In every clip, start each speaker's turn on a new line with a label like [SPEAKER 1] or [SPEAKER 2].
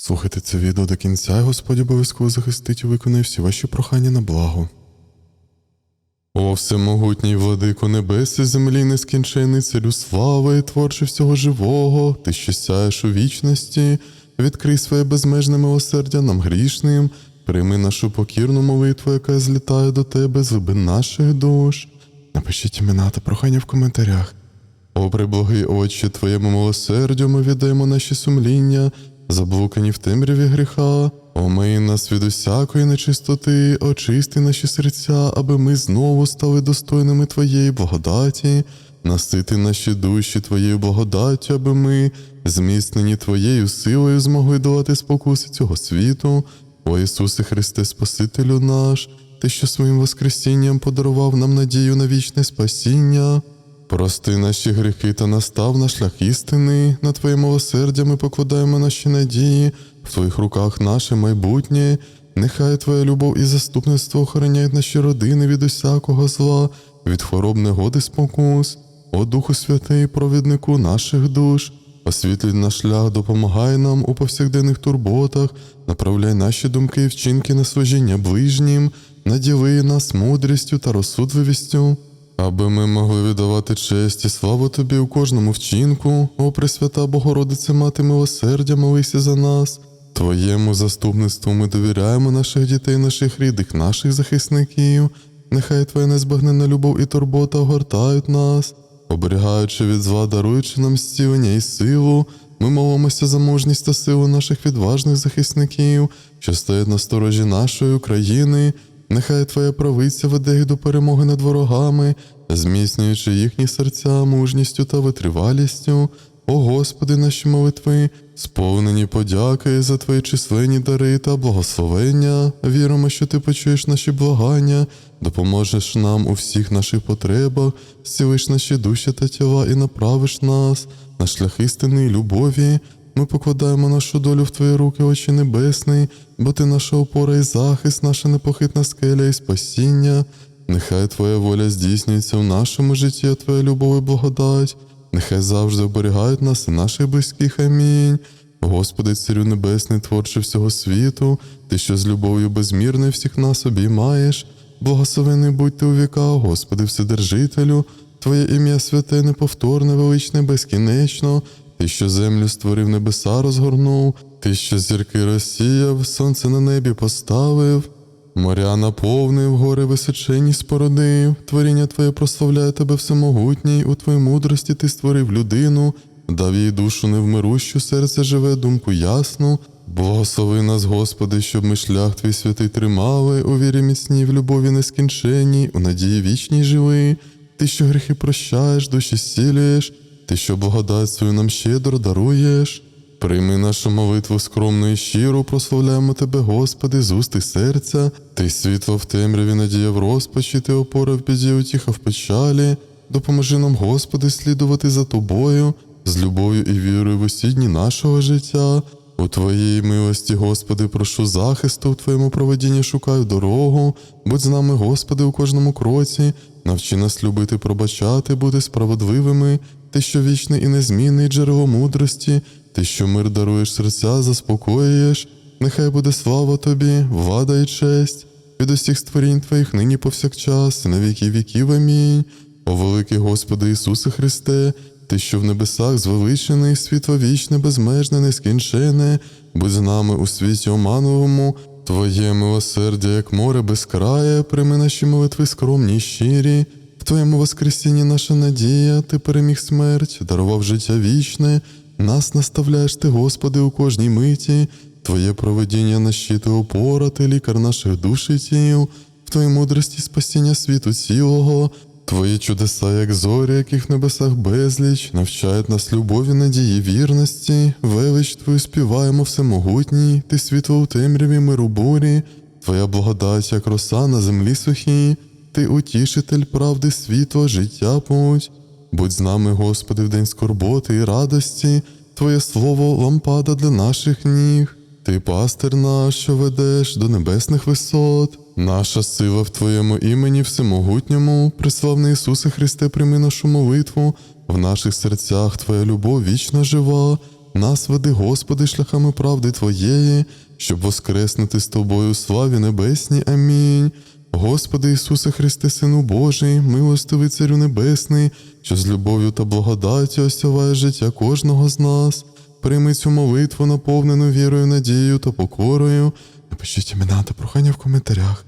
[SPEAKER 1] Слухайте це відео до кінця, і Господь обов'язково захистить і виконає всі ваші прохання на благо. О всемогутній владико небес і землі, нескінчений царю слави, творче всього живого, ти що сяєш у вічності, відкрий своє безмежне милосердя нам грішним, прийми нашу покірну молитву, яка злітає до тебе з глибин наших душ. Напишіть імена та прохання в коментарях. О, приблагий Отче, Твоєму милосердю ми віддаємо наші сумління, заблукані в темряві гріха. Омий нас від усякої нечистоти, очисти наші серця, аби ми знову стали достойними Твоєї благодаті, насити наші душі Твоєю благодаттю, аби ми, зміцнені Твоєю силою, змогли долати спокуси цього світу. О Ісусе Христе, Спасителю наш, Ти, що своїм Воскресінням подарував нам надію на вічне спасіння. Прости наші гріхи та настав на шлях істини. На Твоє милосердя ми покладаємо наші надії, в Твоїх руках наше майбутнє. Нехай Твоя любов і заступництво охороняють наші родини від усякого зла, від хвороб негоди спокус. О Духу Святий, провіднику наших душ, освітлюй наш шлях, допомагай нам у повсякденних турботах, направляй наші думки і вчинки на служіння ближнім, наділи нас мудрістю та розсудливістю. Аби ми могли віддавати честь і славу Тобі у кожному вчинку, о Пресвята Богородице, мати милосердя, молися за нас. Твоєму заступництву ми довіряємо наших дітей, наших рідних, наших захисників. Нехай Твоя незбагненна любов і турбота огортають нас, оберігаючи від зла, даруючи нам зцілення і силу. Ми молимося за мужність та силу наших відважних захисників, що стоять на сторожі нашої України. Нехай Твоя правиця веде їх до перемоги над ворогами, зміцнюючи їхні серця мужністю та витривалістю. О Господи, наші молитви, сповнені подяки за Твої численні дари та благословення. Віримо, що Ти почуєш наші благання, допоможеш нам у всіх наших потребах, зцілиш наші душі та тіла і направиш нас на шлях істини і любові. Ми покладаємо нашу долю в Твої руки, Отче Небесний, бо Ти наша опора і захист, наша непохитна скеля і спасіння. Нехай Твоя воля здійснюється в нашому житті, а Твоя любов і благодать. Нехай завжди оберігають нас і наших близьких. Амінь. Господи, Царю Небесний, творче всього світу, Ти, що з любов'ю безмірною всіх нас обіймаєш. Благословений будь ти у віка, Господи, Вседержителю, Твоє ім'я святе, неповторне, величне, безкінечно. Ти, що землю створив, небеса розгорнув, ти, що зірки розсіяв, сонце на небі поставив, моря наповнив, гори височені спородив, творіння Твоє прославляє тебе всемогутній, у Твоїй мудрості ти створив людину, дав їй душу невмирущу, серце живе, думку ясну. Благослови нас, Господи, щоб ми шлях Твій святий тримали, у вірі міцній, в любові нескінченній, у надії вічній живи. Ти, що гріхи прощаєш, душі зцілюєш, ти, що благодать нам щедро даруєш. Прийми нашу молитву скромну і щиру, прославляємо Тебе, Господи, з уст і серця, Ти світло в темряві, надія в розпачі, Ти опора в біді, утіха в печалі. Допоможи нам, Господи, слідувати за Тобою, з любов'ю і вірою в усі дні нашого життя. У Твоїй милості, Господи, прошу захисту, в Твоєму проведінні шукаю дорогу. Будь з нами, Господи, у кожному кроці. Навчи нас любити, пробачати, бути справедливими. Ти, що вічний і незмінний джерело мудрості, ти, що мир даруєш серця, заспокоюєш. Нехай буде слава Тобі, влада і честь від усіх створінь Твоїх нині повсякчас, на віки віків. Амінь. О великий Господи Ісусе Христе, Ти, що в небесах звеличений, світло вічне, безмежне, нескінчене, будь з нами у світі омановому, Твоє милосердя, як море безкрає, прийми наші молитви скромні щирі. Твоєму Воскресінні наша надія, Ти переміг смерть, дарував життя вічне, нас наставляєш Ти, Господи, у кожній миті, Твоє проведіння на щити опора, Ти лікар наших душ і тіл, в Твоїй мудрості спасіння світу цілого, Твої чудеса, як зорі, яких в небесах безліч, навчають нас любові, надії, вірності, велич Твою співаємо всемогутній, Ти світло у темряві, мир у бурі, Твоя благодать, як роса на землі сухій, Ти утішитель правди, світло, життя путь. Будь з нами, Господи, в день скорботи і радості, Твоє слово лампада для наших ніг. Ти пастир наш, що ведеш до небесних висот. Наша сила в Твоєму імені всемогутньому, приславний Ісусе Христе, прийми нашу молитву, в наших серцях Твоя любов вічно жива. Нас веди, Господи, шляхами правди Твоєї, щоб воскреснути з Тобою славі небесній. Амінь. Господи Ісусе Христе, Сину Божий, милостивий Царю Небесний, що з любов'ю та благодаттю осяває життя кожного з нас. Прийми цю молитву, наповнену вірою, надією та покорою. Напишіть імена та прохання в коментарях.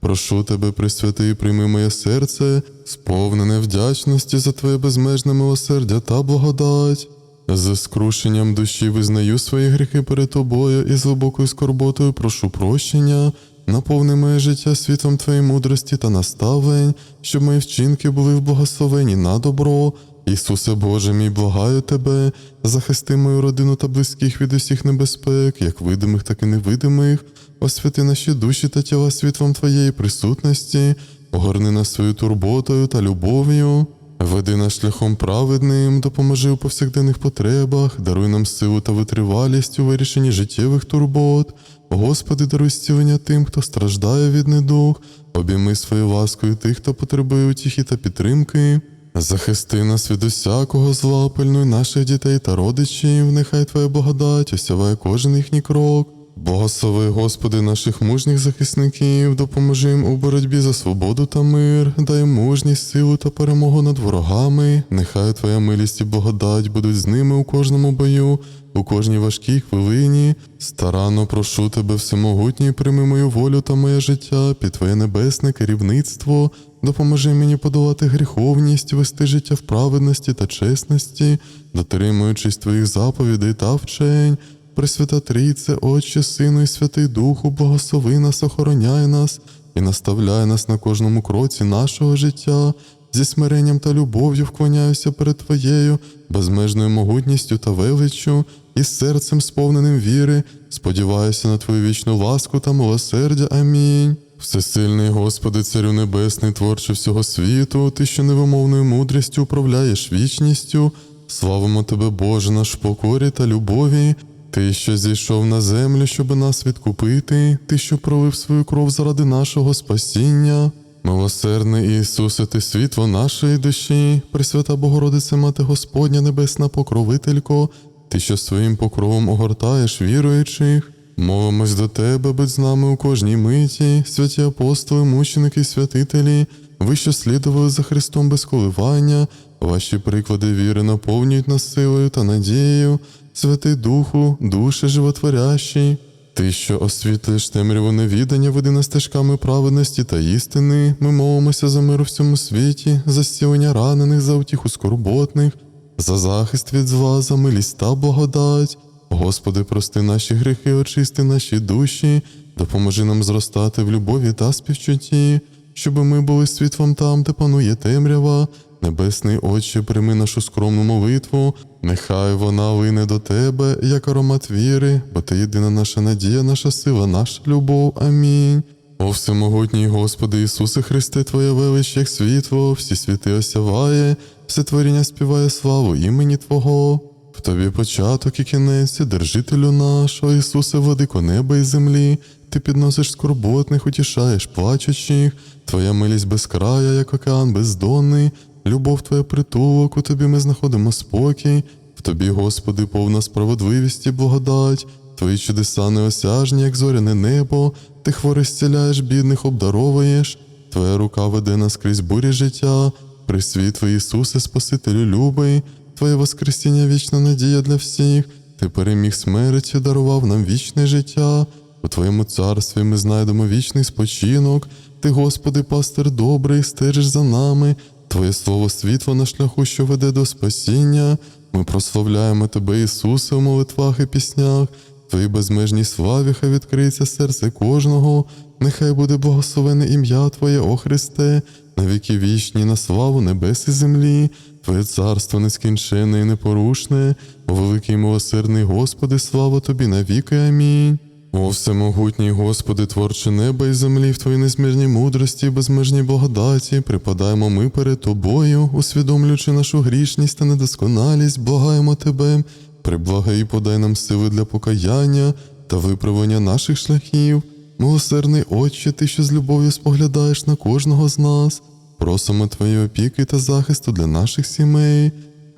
[SPEAKER 1] Прошу тебе, Пресвятий, прийми моє серце, сповнене вдячності за Твоє безмежне милосердя та благодать. З скрушенням душі визнаю свої гріхи перед тобою і з глибокою скорботою прошу прощення. Наповни моє життя світом Твоєї мудрості та наставлень, щоб мої вчинки були в благословенні на добро. Ісусе Боже мій, благаю Тебе, захисти мою родину та близьких від усіх небезпек, як видимих, так і невидимих. Освяти наші душі та тіла світлом Твоєї присутності, огорни нас свою турботою та любов'ю. Веди нас шляхом праведним, допоможи у повсякденних потребах, даруй нам силу та витривалість у вирішенні життєвих турбот. Господи, даруй зцілення тим, хто страждає від недуг, обійми своєю ласкою тих, хто потребує утіхи та підтримки. Захисти нас від усякого зла, пильнуй наших дітей та родичів, нехай Твоя благодать осяває кожен їхній крок. Благослови, Господи, наших мужніх захисників, допоможи їм у боротьбі за свободу та мир, дай мужність, силу та перемогу над ворогами. Нехай Твоя милість і благодать будуть з ними у кожному бою, у кожній важкій хвилині. Старанно прошу Тебе, всемогутній, прийми мою волю та моє життя під Твоє небесне керівництво. Допоможи мені подолати гріховність, вести життя в праведності та чесності, дотримуючись Твоїх заповідей та вчень. Пресвята Трійце, Отче, Сину і Святий Духу, благослови нас, охороняй нас і наставляй нас на кожному кроці нашого життя. Зі смиренням та любов'ю вклоняюся перед Твоєю, безмежною могутністю та величчю, і серцем сповненим віри, сподіваюся на Твою вічну ласку та милосердя. Амінь. Всесильний Господи, Царю Небесний, творче всього світу, Ти, що невимовною мудрістю управляєш вічністю, славимо Тебе, Боже, наш в покорі та любові. Ти, що зійшов на землю, щоб нас відкупити, Ти, що пролив свою кров заради нашого спасіння. Милосердний Ісусе, Ти світло нашої душі, Пресвята Богородице, Мати Господня, Небесна Покровителько, Ти, що своїм покровом огортаєш віруючих. Молимось до Тебе, будь з нами у кожній миті, святі апостоли, мученики, святителі, ви, що слідували за Христом без коливання, ваші приклади віри наповнюють нас силою та надією, Святий Духу, душе животворящий. Ти, що освітлюєш темряву невідання, веди стежками праведності та істини, ми молимося за мир у всьому світі, за зцілення ранених, за утіху скорботних, за захист від зла, за милість та благодать. Господи, прости наші гріхи, очисти наші душі, допоможи нам зростати в любові та співчутті, щоб ми були світлом там, де панує темрява. Небесний Отче, прийми нашу скромну молитву, нехай вона лине до Тебе, як аромат віри, бо Ти єдина наша надія, наша сила, наша любов. Амінь. О всемогутній Господи Ісусе Христе, Твоє велич, як світло, всі світи осяває, все творіння співає славу імені Твого. В Тобі початок і кінець, держителю наш, о Ісусе, владико неба і землі, Ти підносиш скорботних, утішаєш плачучих, Твоя милість безкрая, як океан бездонний, любов Твоя притулок, у Тобі ми знаходимо спокій, в Тобі, Господи, повна справедливість і благодать, Твої чудеса неосяжні, як зоряне небо, Ти хворих зціляєш, бідних обдаровуєш, Твоя рука веде нас крізь бурі життя, Пресвітлий Ісусе, Спасителю любий, Твоє Воскресіння вічна надія для всіх, Ти переміг смерть і дарував нам вічне життя. У Твоєму царстві ми знайдемо вічний спочинок. Ти, Господи, пастир добрий, стежиш за нами. Твоє слово світло на шляху, що веде до спасіння. Ми прославляємо Тебе, Ісусе, у молитвах і піснях. Твоїй безмежній славі хай відкриється серце кожного. Нехай буде благословене ім'я Твоє, о Христе, на віки вічні, на славу небес і землі. Твоє царство нескінченне і непорушне, о великий милосердний Господи, слава Тобі навіки. Амінь. О всемогутній Господи, творче неба і землі, в Твоїй незмірній мудрості, і безмежній благодаті, припадаємо ми перед Тобою, усвідомлюючи нашу грішність та недосконалість, благаємо Тебе, приблагай і подай нам сили для покаяння та виправлення наших шляхів. Милосердний Отче, Ти, що з любов'ю споглядаєш на кожного з нас, просимо Твої опіки та захисту для наших сімей.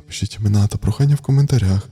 [SPEAKER 1] Пишіть імена та прохання в коментарях.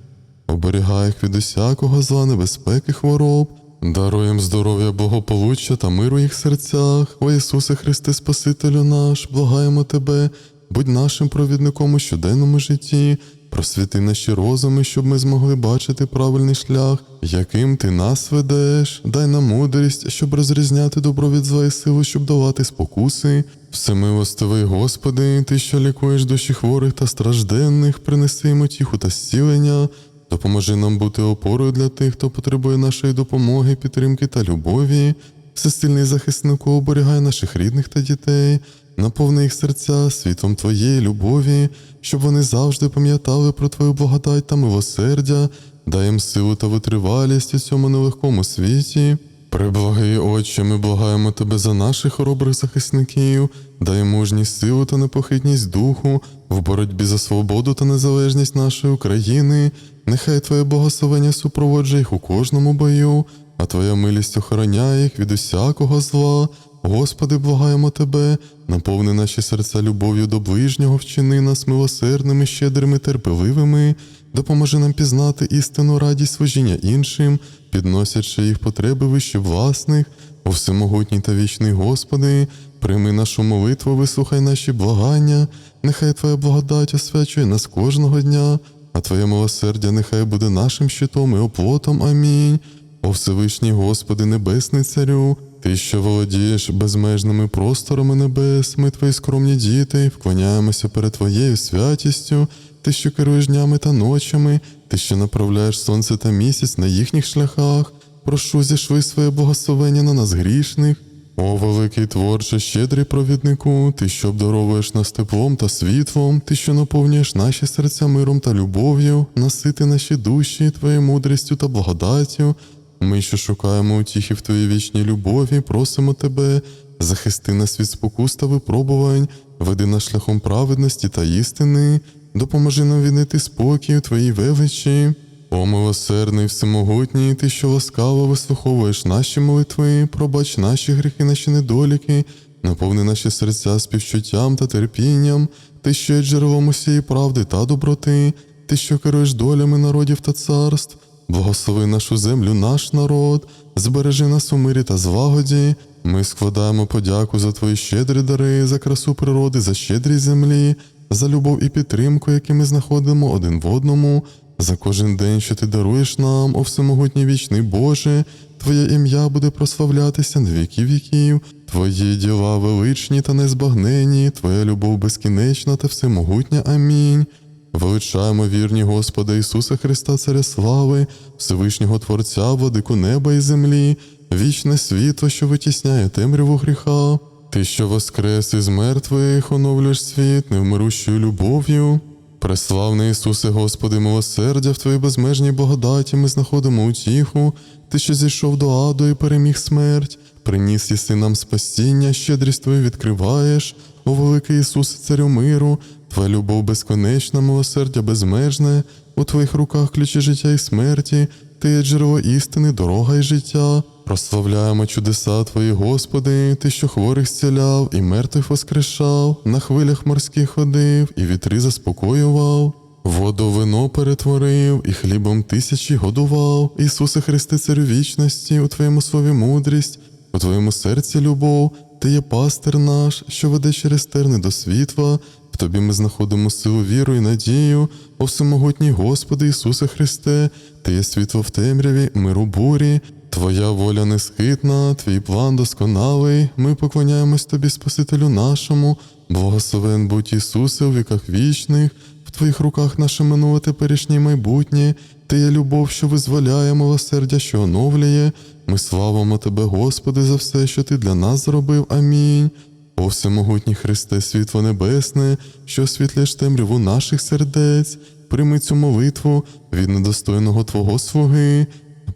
[SPEAKER 1] оберігай їх від усякого зла, небезпеки, хвороб, даруй їм здоров'я, благополуччя та миру їх серцях. О Ісусе Христе, Спасителю наш, благаємо Тебе, будь нашим провідником у щоденному житті. Просвіти наші розуми, щоб ми змогли бачити правильний шлях, яким ти нас ведеш. Дай нам мудрість, щоб розрізняти добро від зла і силу, щоб давати спокуси. Всемилостивий Господи, Ти, що лікуєш душі хворих та стражденних, принеси їм утіху та зцілення. Допоможи нам бути опорою для тих, хто потребує нашої допомоги, підтримки та любові. Всесильний захиснику оберігай наших рідних та дітей, наповни їх серця світом Твоєї любові, щоб вони завжди пам'ятали про Твою благодать та милосердя, дай їм силу та витривалість у цьому нелегкому світі. Преблагий Отче, ми благаємо Тебе за наших хоробрих захисників, дай мужність силу та непохитність духу в боротьбі за свободу та незалежність нашої України. Нехай Твоє благословення супроводжує їх у кожному бою, а Твоя милість охороняє їх від усякого зла. Господи, благаємо Тебе, наповни наші серця любов'ю до ближнього, вчини нас милосердними, щедрими, терпеливими, допоможи нам пізнати істинну радість служіння іншим, підносячи їх потреби вище власних. О всемогутній та вічний Господи, прийми нашу молитву, вислухай наші благання, нехай Твоя благодать освячує нас кожного дня, а Твоє милосердя нехай буде нашим щитом і оплотом. Амінь. О Всевишній Господи, Небесний Царю, Ти, що володієш безмежними просторами небес, ми твої скромні діти, вклоняємося перед Твоєю святістю, Ти, що керуєш днями та ночами, Ти, що направляєш сонце та місяць на їхніх шляхах, прошу зішви своє благословення на нас грішних. О, великий творче, щедрий провіднику, ти, що обдаровуєш нас теплом та світлом, ти, що наповнюєш наші серця миром та любов'ю, насити наші душі твоєю мудрістю та благодаттю. Ми, що шукаємо утіхи в твоїй вічній любові, просимо тебе, захисти нас від спокус та випробувань, веди нас шляхом праведності та істини, допоможи нам віднайти спокій у твоїй величі. О, милосердний, всемогутній, ти, що ласкаво вислуховуєш наші молитви, пробач наші гріхи, наші недоліки, наповни наші серця співчуттям та терпінням, ти, що є джерелом усієї правди та доброти, ти, що керуєш долями народів та царств, благослови нашу землю, наш народ, збережи нас у мирі та злагоді. Ми складаємо подяку за твої щедрі дари, за красу природи, за щедрість землі, за любов і підтримку, які ми знаходимо один в одному, за кожен день, що ти даруєш нам, о всемогутній вічний Боже, Твоє ім'я буде прославлятися на віки віків, Твої діла величні та незбагнені, Твоя любов безкінечна та всемогутня. Амінь. Величаємо вірні Господа Ісуса Христа, Царя слави, Всевишнього Творця, владику неба і землі, вічне світло, що витісняє темряву гріха. Ти, що воскрес із мертвих, оновлюєш світ невмирущою любов'ю. Преславний Ісусе, Господи, милосердя в Твоїй безмежній благодаті ми знаходимо утіху, Ти, що зійшов до аду і переміг смерть, приніс єси нам спасіння, щедрість Твою відкриваєш, о великий Ісусе, Царю миру, Твоя любов безконечна, милосердя безмежне, у Твоїх руках ключі життя і смерті, Ти є джерело істини, дорога і життя. Прославляємо чудеса Твої, Господи, Ти, що хворих зціляв, і мертвих воскрешав, на хвилях морських ходив, і вітри заспокоював. Воду вино перетворив, і хлібом тисячі годував. Ісусе Христе, Царю вічності, у Твоєму слові мудрість, у Твоєму серці любов, Ти є пастир наш, що веде через терни до світла. В Тобі ми знаходимо силу віру і надію, о всемогутній Господи Ісусе Христе, Ти є світло в темряві, мир у бурі, Твоя воля несхитна, Твій план досконалий. Ми поклоняємось Тобі, Спасителю нашому, благословен будь Ісусе у віках вічних, в Твоїх руках наше минуле теперішнє й майбутнє. Ти є любов, що визволяє, милосердя, що оновлює. Ми славимо Тебе, Господи, за все, що Ти для нас зробив. Амінь. О всемогутній Христе, світло небесне, що освітлюєш темряву наших сердець, прийми цю молитву від недостойного Твого слуги.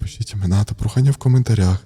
[SPEAKER 1] Напишіть імена та прохання в коментарях.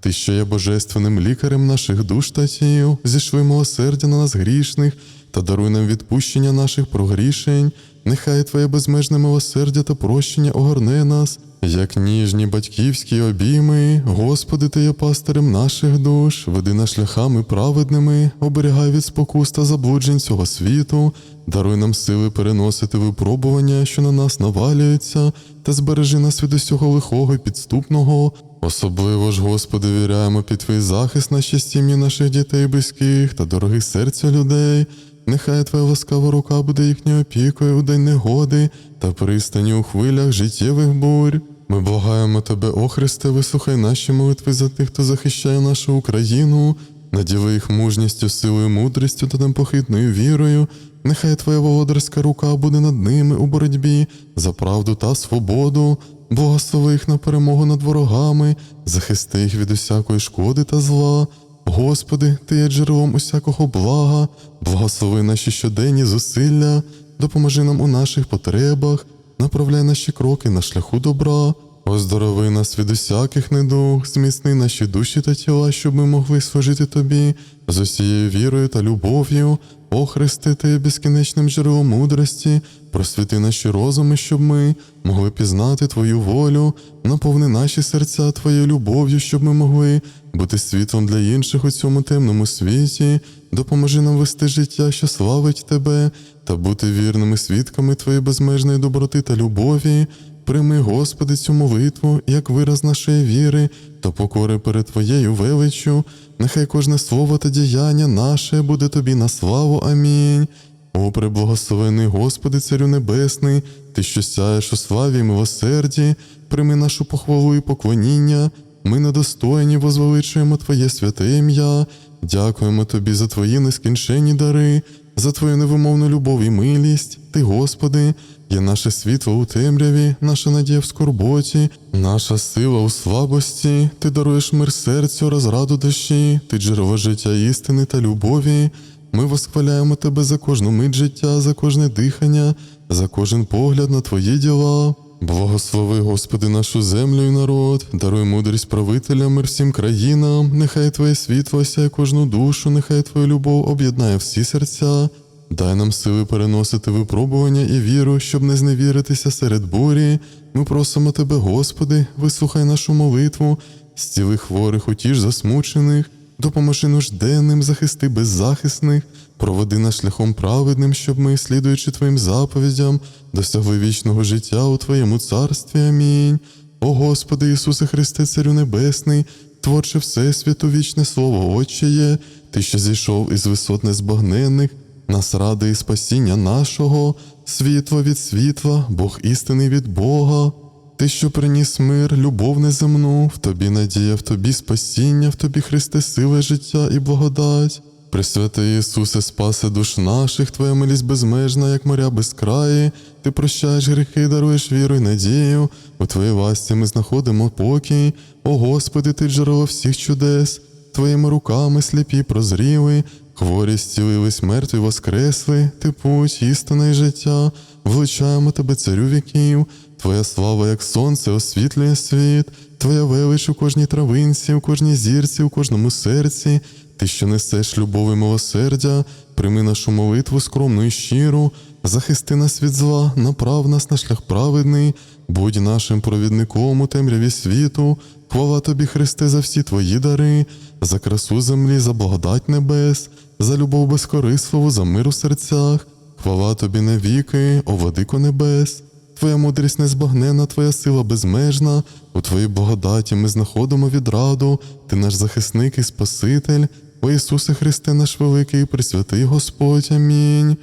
[SPEAKER 1] Ти, що є божественним лікарем наших душ та тіл, зішви милосердя на нас грішних та даруй нам відпущення наших прогрішень. Нехай Твоє безмежне милосердя та прощення огорне нас, як ніжні батьківські обійми, Господи, Ти є пастирем наших душ, веди нас шляхами праведними, оберігай від спокус та заблуджень цього світу, даруй нам сили переносити випробування, що на нас навалюються, та збережи нас від усього лихого і підступного. Особливо ж, Господи, віряємо під Твій захист наші сім'ї наших дітей, близьких та дорогих серця людей. Нехай Твоя ласкава рука буде їхньою опікою у день негоди та пристані у хвилях життєвих бурь. Ми благаємо Тебе, о Христе, вислухай наші молитви за тих, хто захищає нашу Україну, наділи їх мужністю, силою, мудрістю та непохитною вірою. Нехай Твоя володарська рука буде над ними у боротьбі за правду та свободу. Благослови їх на перемогу над ворогами, захисти їх від усякої шкоди та зла. Господи, Ти є джерелом усякого блага, благослови наші щоденні зусилля, допоможи нам у наших потребах, направляй наші кроки на шляху добра, оздорови нас від усяких недуг, зміцни наші душі та тіла, щоб ми могли служити Тобі з усією вірою та любов'ю. О Христе, Ти безкінечним джерелом мудрості, просвіти наші розуми, щоб ми могли пізнати Твою волю, наповни наші серця Твоєю любов'ю, щоб ми могли бути світлом для інших у цьому темному світі, допоможи нам вести життя, що славить Тебе, та бути вірними свідками Твоєї безмежної доброти та любові. Прийми, Господи, цю молитву як вираз нашої віри та покори перед Твоєю величчю. Нехай кожне слово та діяння наше буде Тобі на славу. Амінь. О, преблагословений Господи, Царю Небесний, Ти, що сяєш у славі і милосерді, прийми нашу похвалу і поклоніння. Ми недостойні возвеличуємо Твоє святе ім'я. Дякуємо Тобі за Твої нескінченні дари, за Твою невимовну любов і милість. Ти, Господи, є наше світло у темряві, наша надія в скорботі, наша сила у слабості. Ти даруєш мир серцю, розраду душі, ти джерело життя істини та любові. Ми восхваляємо Тебе за кожну мить життя, за кожне дихання, за кожен погляд на Твої діла. Благослови, Господи, нашу землю і народ, даруй мудрість правителям мир всім країнам, нехай Твоє світло осяє кожну душу, нехай Твоя любов об'єднає всі серця. Дай нам сили переносити випробування і віру, щоб не зневіритися серед бурі. Ми просимо Тебе, Господи, вислухай нашу молитву, зціли хворих, утіш засмучених, допоможи нужденним, захисти беззахисних, проведи нас шляхом праведним, щоб ми, слідуючи Твоїм заповідям, досягли вічного життя у Твоєму царстві. Амінь. О Господи Ісусе Христе, Царю Небесний, творче Всесвіту, вічне Слово Отче є, Ти, що зійшов із висот незбагненних, нас ради і спасіння нашого, світло від світла, Бог істини від Бога. Ти, що приніс мир, любов неземну, в тобі надія, в тобі спасіння, в тобі Христе, сила життя і благодать. Пресвятий Ісусе, спаси душ наших, Твоя милість безмежна, як моря безкраї. Ти прощаєш гріхи, даруєш віру й надію. У Твоїй ласці ми знаходимо покій. О Господи, Ти джерело всіх чудес, Твоїми руками сліпі прозріли, хворі зцілились, мертві воскресли, Ти путь, істина й життя, величаємо Тебе, царю віків. Твоя слава, як сонце, освітлює світ, Твоя велич у кожній травинці, у кожній зірці, у кожному серці. Ти, що несеш любов і милосердя, прийми нашу молитву скромну і щиру, захисти нас від зла, направ нас на шлях праведний, будь нашим провідником у темряві світу, хвала тобі, Христе, за всі твої дари, за красу землі, за благодать небес, за любов безкорисливу, за мир у серцях, хвала тобі навіки, о владико небес. Твоя мудрість незбагнена, Твоя сила безмежна, у Твоїй благодаті ми знаходимо відраду, Ти наш захисник і Спаситель, о Ісусе Христе, наш великий і пресвятий Господь. Амінь.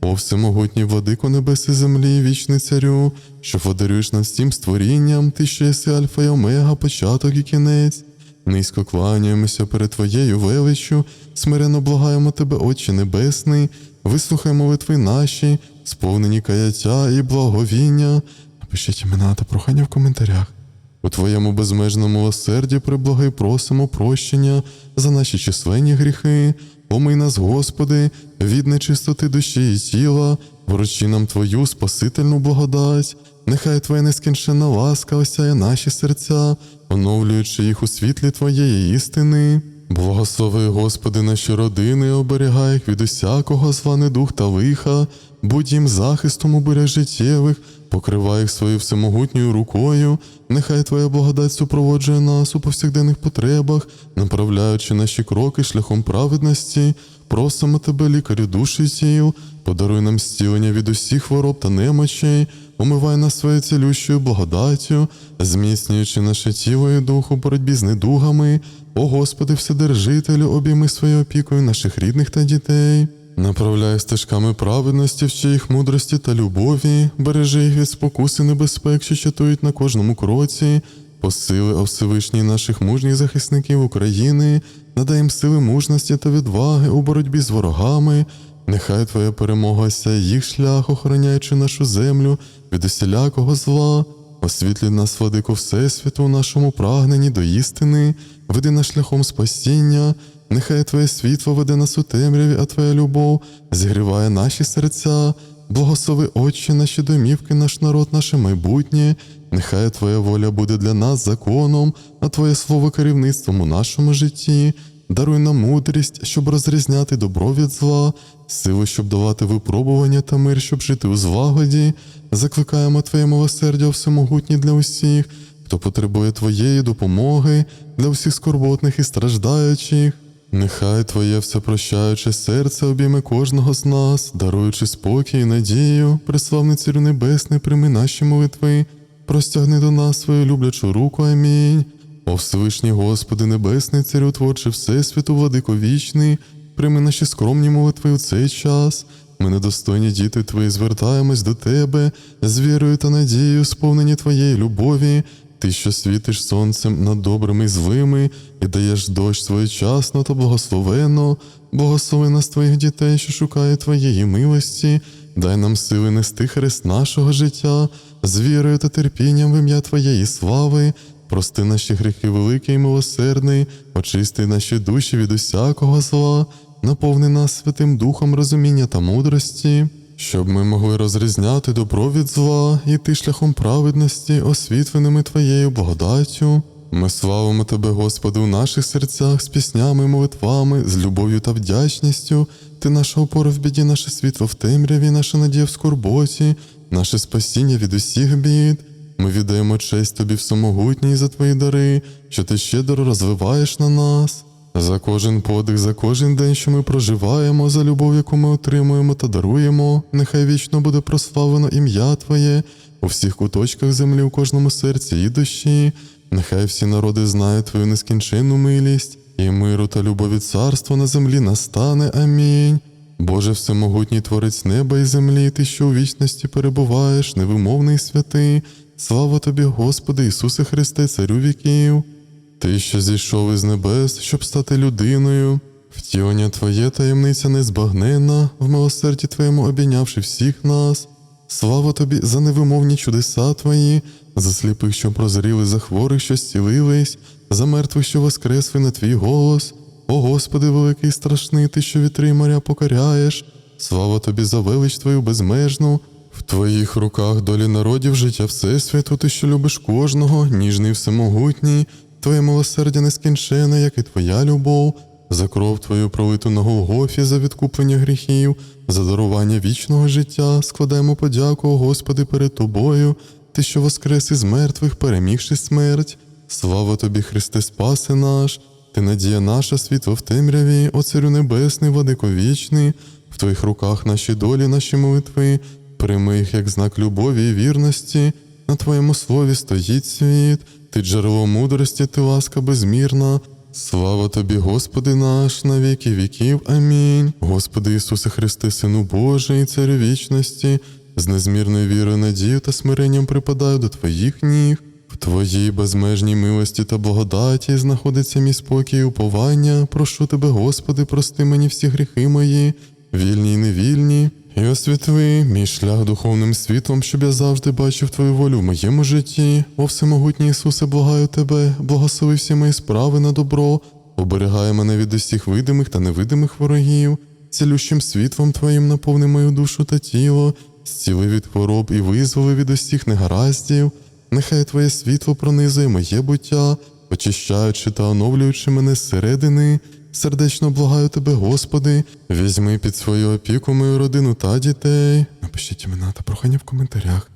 [SPEAKER 1] О всемогутній владико і землі, вічний царю, що владарюєш над всім створінням, ти що єси Альфа і Омега, початок і кінець. Низько кланяємося перед Твоєю величчю, смиренно благаємо Тебе, Отче Небесний, вислухай молитви наші, сповнені каяття і благовіння. Напишіть імена та прохання в коментарях. У Твоєму безмежному милосерді приблагай просимо прощення за наші численні гріхи. Помий нас, Господи, від нечистоти душі і тіла, вручи нам Твою спасительну благодать. Нехай Твоя нескінченна ласка осяє наші серця, оновлюючи їх у світлі Твоєї істини. Благослови, Господи, наші родини, оберігай їх від усякого зла, недух та лиха. будь їм захистом у бурях життєвих, покривай їх своєю всемогутньою рукою, нехай Твоя благодать супроводжує нас у повсякденних потребах, направляючи наші кроки шляхом праведності, просимо Тебе, лікарю душі тіл, подаруй нам зцілення від усіх хвороб та немочей, умивай нас своєю цілющою благодаттю, зміцнюючи наше тіло і дух у боротьбі з недугами, о Господи, Вседержителю, обійми своєю опікою наших рідних та дітей. Направляй стежками праведності, вчи їх мудрості та любові, бережи їх від спокуси небезпек, що чатують на кожному кроці, посили о Всевишній наших мужніх захисників України, надай їм сили мужності та відваги у боротьбі з ворогами. Нехай Твоя перемога сяє їх шлях, охороняючи нашу землю від усілякого зла. Освітлі нас, владико Всесвіту, у нашому прагненні до істини, веди нас шляхом спасіння, нехай Твоє світло веде нас у темряві, а Твоя любов зігріває наші серця, благослови Отче, наші домівки, наш народ, наше майбутнє, нехай Твоя воля буде для нас законом, а Твоє слово керівництвом у нашому житті. Даруй нам мудрість, щоб розрізняти добро від зла, силу, щоб давати випробування та мир, щоб жити у злагоді. Закликаємо Твоє милосердя всемогутнє для усіх, хто потребує Твоєї допомоги, для всіх скорботних і страждаючих. Нехай Твоє всепрощаюче серце обійме кожного з нас, даруючи спокій і надію, приславний Царю Небесний, прийми наші молитви, простягни до нас свою люблячу руку. Амінь. О Всевишній Господи, Небесний Царю, творче Всесвіту, владико вічний, прийми наші скромні молитви у цей час. Ми, недостойні діти Твої, звертаємось до Тебе з вірою та надією, сповнені Твоєї любові. Ти, що світиш сонцем над добрими і злими, і даєш дощ своєчасно та благословенно, благослови нас Твоїх дітей, що шукають Твоєї милості, дай нам сили нести хрест нашого життя, з вірою та терпінням в ім'я Твоєї слави. Прости наші гріхи великий і милосердний, очисти наші душі від усякого зла, наповни нас Святим Духом розуміння та мудрості, щоб ми могли розрізняти добро від зла, іти шляхом праведності, освітленими Твоєю благодаттю. Ми славимо Тебе, Господи, у наших серцях з піснями, і молитвами, з любов'ю та вдячністю. Ти наша опора в біді, наше світло в темряві, наша надія в скорботі, наше спасіння від усіх бід. Ми віддаємо честь тобі всемогутній за твої дари, що ти щедро розвиваєш на нас. За кожен подих, за кожен день, що ми проживаємо, за любов, яку ми отримуємо та даруємо, нехай вічно буде прославлено ім'я Твоє у всіх куточках землі, у кожному серці і душі. Нехай всі народи знають Твою нескінченну милість, і миру та любові царства на землі настане. Амінь. Боже всемогутній творець неба і землі, ти, що у вічності перебуваєш, невимовний святий. Слава тобі, Господи Ісусе Христе, Царю віків. Ти, що зійшов із небес, щоб стати людиною, втілення Твоє таємниця незбагненна, в милосерді Твоєму обійнявши всіх нас. Слава тобі за невимовні чудеса Твої, за сліпих, що прозріли, за хворих, що зцілились, за мертвих, що воскресли на твій голос. О Господи, великий страшний, ти, що вітри й моря покоряєш. Слава тобі за велич Твою безмежну. Твоїх руках долі народів, життя Всесвіту, ти, що любиш кожного, ніжний всемогутній, Твоє милосердя нескінчене, як і Твоя любов, за кров Твою пролиту на Голгофі, за відкуплення гріхів, за дарування вічного життя, складаємо подяку, Господи, перед Тобою, Ти, що воскрес із мертвих, перемігши смерть. Слава Тобі, Христе, Спаси наш, Ти надія наша, світло в темряві, о Царю Небесний, владико вічний, в Твоїх руках наші долі, наші молитви, прийми їх як знак любові і вірності. На Твоєму слові стоїть світ, Ти джерело мудрості, ти ласка безмірна. Слава тобі, Господи наш, на віки віків. Амінь. Господи Ісусе Христе, Сину Божий, Царю вічності, з незмірною вірою, надією та смиренням припадаю до Твоїх ніг. В Твоїй безмежній милості та благодаті знаходиться мій спокій і уповання. Прошу Тебе, Господи, прости мені всі гріхи мої, вільні й невільні. І освітли мій шлях духовним світлом, щоб я завжди бачив Твою волю в моєму житті. О всемогутній Ісусе, благаю Тебе, благослови всі мої справи на добро, оберігай мене від усіх видимих та невидимих ворогів, цілющим світлом Твоїм наповни мою душу та тіло, зціли від хвороб і визволи від усіх негараздів. Нехай Твоє світло пронизує моє буття, очищаючи та оновлюючи мене зсередини. Сердечно благаю тебе, Господи, візьми під свою опіку мою родину та дітей. Напишіть імена та прохання в коментарях.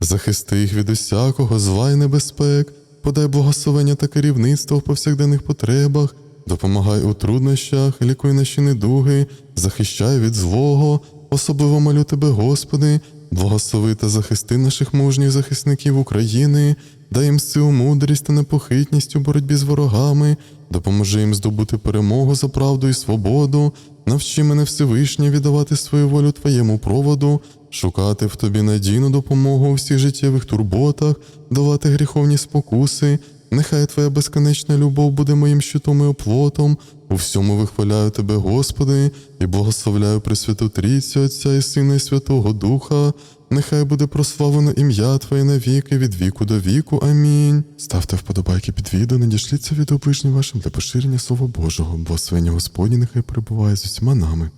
[SPEAKER 1] Захисти їх від усякого зла й небезпек, подай благословення та керівництво в повсякденних потребах, допомагай у труднощах, лікуй наші недуги, захищай від злого, особливо молю тебе, Господи, благослови та захисти наших мужніх захисників України, дай їм силу, мудрість та непохитність у боротьбі з ворогами, допоможи їм здобути перемогу за правду і свободу, навчи мене Всевишнє віддавати свою волю Твоєму проводу, шукати в тобі надійну допомогу у всіх життєвих турботах, давати гріховні спокуси. Нехай Твоя безконечна любов буде моїм щитом і оплотом. У всьому вихваляю Тебе, Господи, і благословляю Пресвяту Трійцю, Отця і Сина, і Святого Духа. Нехай буде прославлено ім'я Твоє навіки від віку до віку. Амінь. Ставте вподобайки під відео, надішліться від ближнім вашим для поширення Слова Божого. бо свиня Господні нехай перебуває з усіма нами.